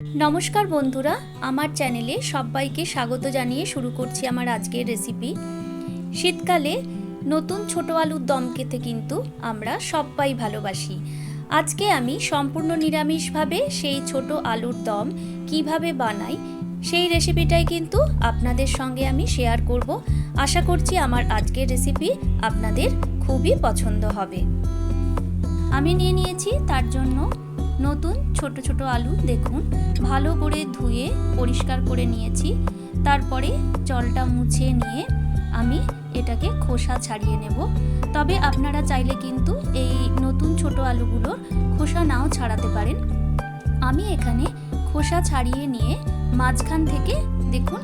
নমস্কার বন্ধুরা, আমার চ্যানেলে সবাইকে স্বাগত জানিয়ে শুরু করছি আমার আজকের রেসিপি শীতকালে নতুন ছোট আলুর দম খেতে কিন্তু আমরা সবাই ভালোবাসি। আজকে আমি সম্পূর্ণ নিরামিষভাবে সেই ছোট আলুর দম কীভাবে বানাই সেই রেসিপিটাই কিন্তু আপনাদের সঙ্গে আমি শেয়ার করব। আশা করছি আমার আজকের রেসিপি আপনাদের খুবই পছন্দ হবে। আমি নিয়ে নিয়েছি তার জন্য নতুন ছোট ছোট আলু দেখুন। ভালো করে ধুয়ে পরিষ্কার করে নিয়েছি। তারপরে জলটা মুছে নিয়ে আমি এটাকে খোসা ছাড়িয়ে নেব। তবে আপনারা চাইলে কিন্তু এই নতুন ছোট আলুগুলোর খোসা নাও ছাড়াতে পারেন। আমি এখানে খোসা ছাড়িয়ে নিয়ে মাঝখান থেকে দেখুন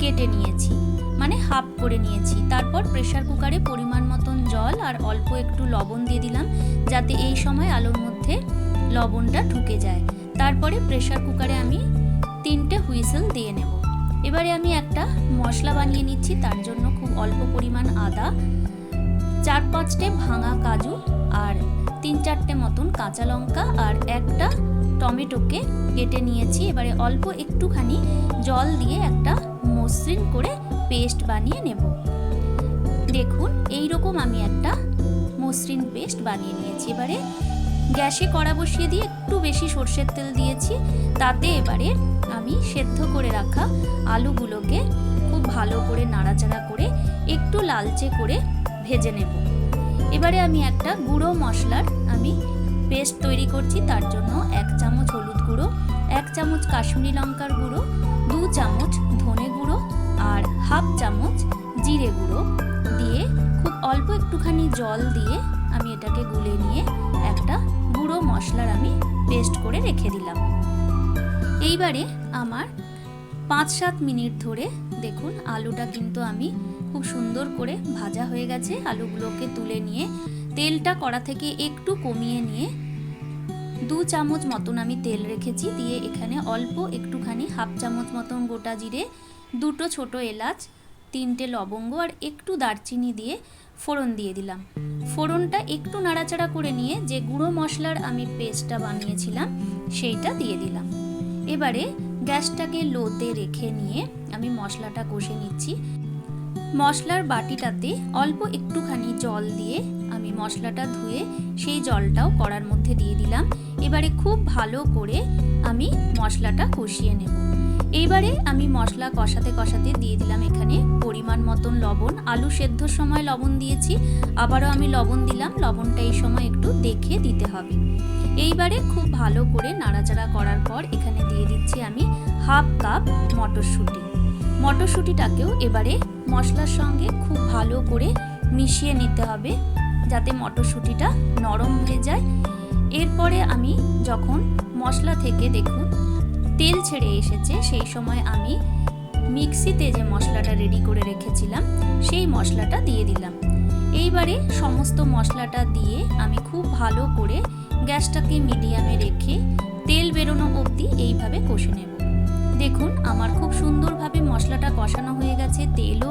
কেটে নিয়েছি। মানে হাফ করে নিয়েছি। তারপর প্রেশার কুকারে পরিমাণ মতন জল আর অল্প একটু লবণ দিয়ে দিলাম। যাতে এই সময় আলুর মধ্যে লবণটা ঢুকে যায়। তারপরে প্রেশার কুকারে আমি তিনটে হুইসেল দিয়ে নেব। এবারে আমি একটা মশলা বানিয়ে নিচ্ছি, তার জন্য খুব অল্প পরিমাণ আদা, চার পাঁচটে ভাঙা কাজু আর তিন চারটে মতন কাঁচা লঙ্কা আর একটা টমেটোকে কেটে নিয়েছি। এবারে অল্প একটুখানি জল দিয়ে একটা মসৃণ করে পেস্ট বানিয়ে নেব। দেখুন এই রকম আমি একটা মসৃণ পেস্ট বানিয়ে নিয়েছি। এবারে গ্যাসে কড়া বসিয়ে দিয়ে একটু বেশি সর্ষের তেল দিয়েছি। তাতে এবারে আমি সেদ্ধ করে রাখা আলুগুলোকে খুব ভালো করে নাড়াচাড়া করে একটু লালচে করে ভেজে নেব। এবারে আমি একটা গুঁড়ো মশলার আমি পেস্ট তৈরি করছি, তার জন্য এক চামচ হলুদ গুঁড়ো, এক চামচ কাশ্মীরি লঙ্কার গুঁড়ো, দু চামচ ধনে গুঁড়ো আর হাফ চামচ জিরে গুঁড়ো দিয়ে খুব অল্প একটুখানি জল দিয়ে আমি এটাকে গুলে নিয়ে আমি পেস্ট করে রেখে দিলাম। এইবারে আমার পাঁচ সাত মিনিট ধরে দেখুন আলুটা কিন্তু আমি খুব সুন্দর করে ভাজা হয়ে গেছে। আলুগুলোকে তুলে নিয়ে তেলটা কড়া থেকে একটু কমিয়ে নিয়ে দু চামচ মতন আমি তেল রেখেছি। দিয়ে এখানে অল্প একটুখানি হাফ চামচ মতন গোটা জিরে, দুটো ছোট এলাচ তিনটে লবঙ্গ আর একটু দারচিনি দিয়ে ফোড়ন দিয়ে দিলাম। ফোড়নটা একটু নাড়াচাড়া করে নিয়ে যে গুঁড়ো মশলার আমি পেস্টটা বানিয়েছিলাম, সেইটা দিয়ে দিলাম। এবারে গ্যাসটাকে লোতে রেখে নিয়ে আমি মশলাটা কষে নিচ্ছি। মশলার বাটিটাতে অল্প একটুখানি জল দিয়ে আমি মশলাটা ধুয়ে সেই জলটাও কড়ার মধ্যে দিয়ে দিলাম। এবারে খুব ভালো করে আমি মশলাটা কষিয়ে নেব। এইবারে আমি মশলা কষাতে কষাতে দিয়ে দিলাম এখানে পরিমাণ মতন লবণ। আলু সেদ্ধর সময় লবণ দিয়েছি, আবারও আমি লবণ দিলাম। লবণটা এই সময় একটু দেখে দিতে হবে। এইবারে খুব ভালো করে নাড়াচাড়া করার পর এখানে দিয়ে দিচ্ছি আমি হাফ কাপ মটরশুঁটি। মটরশুঁটিটাকেও এবারে মশলার সঙ্গে খুব ভালো করে মিশিয়ে নিতে হবে, যাতে মটরশুঁটিটা নরম হয়ে যায়। এরপরে আমি যখন মশলা থেকে দেখুন তেল ছেড়ে এসেছে, সেই সময় আমি মিক্সিতে যে মশলাটা রেডি করে রেখেছিলাম, সেই মশলাটা দিয়ে দিলাম। এইবারে সমস্ত মশলাটা দিয়ে আমি খুব ভালো করে গ্যাসটাকে মিডিয়ামে রেখে তেল বেরোনো অবধি এইভাবে কষে নেব। দেখুন, আমার খুব সুন্দরভাবে মশলাটা কষানো হয়ে গেছে, তেলও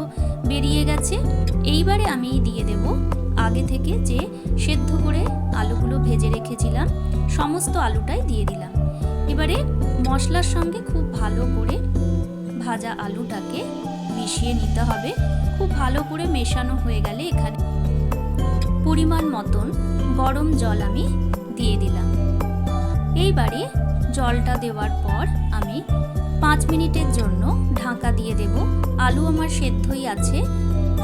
বেরিয়ে গেছে। এইবারে আমি দিয়ে দেব আগে থেকে যে সেদ্ধ করে আলুগুলো ভেজে রেখেছিলাম, সমস্ত আলুটাই দিয়ে দিলাম। এবারে মশলার সঙ্গে খুব ভালো করে ভাজা আলুটাকে মিশিয়ে নিতে হবে। খুব ভালো করে মেশানো হয়ে গেলে এখানে পরিমাণ মতন গরম জল আমি দিয়ে দিলাম। এইবারে জলটা দেওয়ার পর আমি পাঁচ মিনিটের জন্য ঢাকা দিয়ে দেব। আলু আমার সেদ্ধই আছে,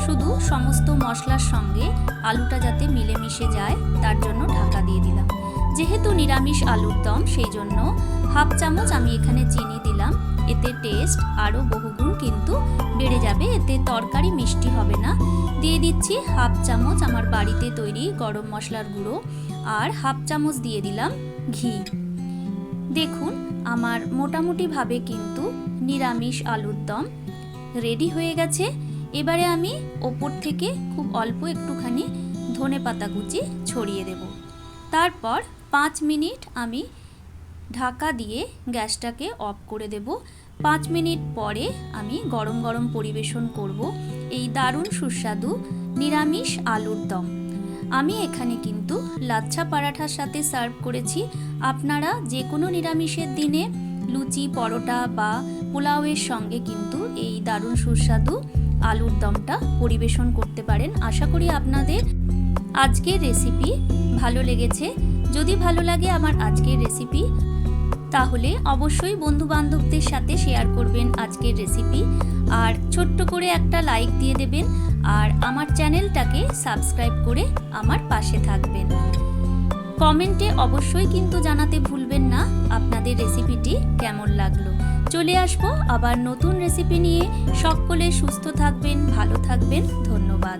শুধু সমস্ত মশলার সঙ্গে আলুটা যাতে মিলেমিশে যায়, তার জন্য ঢাকা দিয়ে দিলাম। যেহেতু নিরামিষ আলুর দম, সেই জন্য হাফ চামচ আমি এখানে চিনি দিলাম। এতে টেস্ট আরও বহুগুণ কিন্তু বেড়ে যাবে। এতে তরকারি মিষ্টি হবে না। দিয়ে দিচ্ছি হাফ চামচ আমার বাড়িতে তৈরি গরম মশলার গুঁড়ো আর হাফ চামচ দিয়ে দিলাম ঘি। দেখুন, আমার মোটামুটিভাবে কিন্তু নিরামিষ আলুর দম রেডি হয়ে গেছে। এবারে আমি ওপর থেকে খুব অল্প একটুখানি ধনে পাতা কুচি ছড়িয়ে দেব। তারপর পাঁচ মিনিট আমি ঢাকা দিয়ে গ্যাসটাকে অফ করে দেব। পাঁচ মিনিট পরে আমি গরম গরম পরিবেশন করব। এই দারুণ সুস্বাদু নিরামিষ আলুর দম। আমি এখানে কিন্তু লাচ্ছা পরাঠার সাথে সার্ভ করেছি। আপনারা যে কোনো নিরামিষের দিনে লুচি, পরোটা বা পোলাওয়ের সঙ্গে কিন্তু এই দারুণ সুস্বাদু আলুর দমটা পরিবেশন করতে পারেন। আশা করি আপনাদের আজকের রেসিপি ভালো লেগেছে। যদি ভালো লাগে আমার আজকের রেসিপি তাহলে অবশ্যই বন্ধু বান্ধবদের সাথে শেয়ার করবেন আজকের রেসিপি আর ছোট্ট করে একটা লাইক দিয়ে দেবেন, আর আমার চ্যানেলটাকে সাবস্ক্রাইব করে আমার পাশে থাকবেন। কমেন্টে অবশ্যই কিন্তু জানাতে ভুলবেন না আপনাদের রেসিপিটি কেমন লাগল। চলে আসব আবার নতুন রেসিপি নিয়ে। সকলে সুস্থ থাকবেন, ভালো থাকবেন, ধন্যবাদ।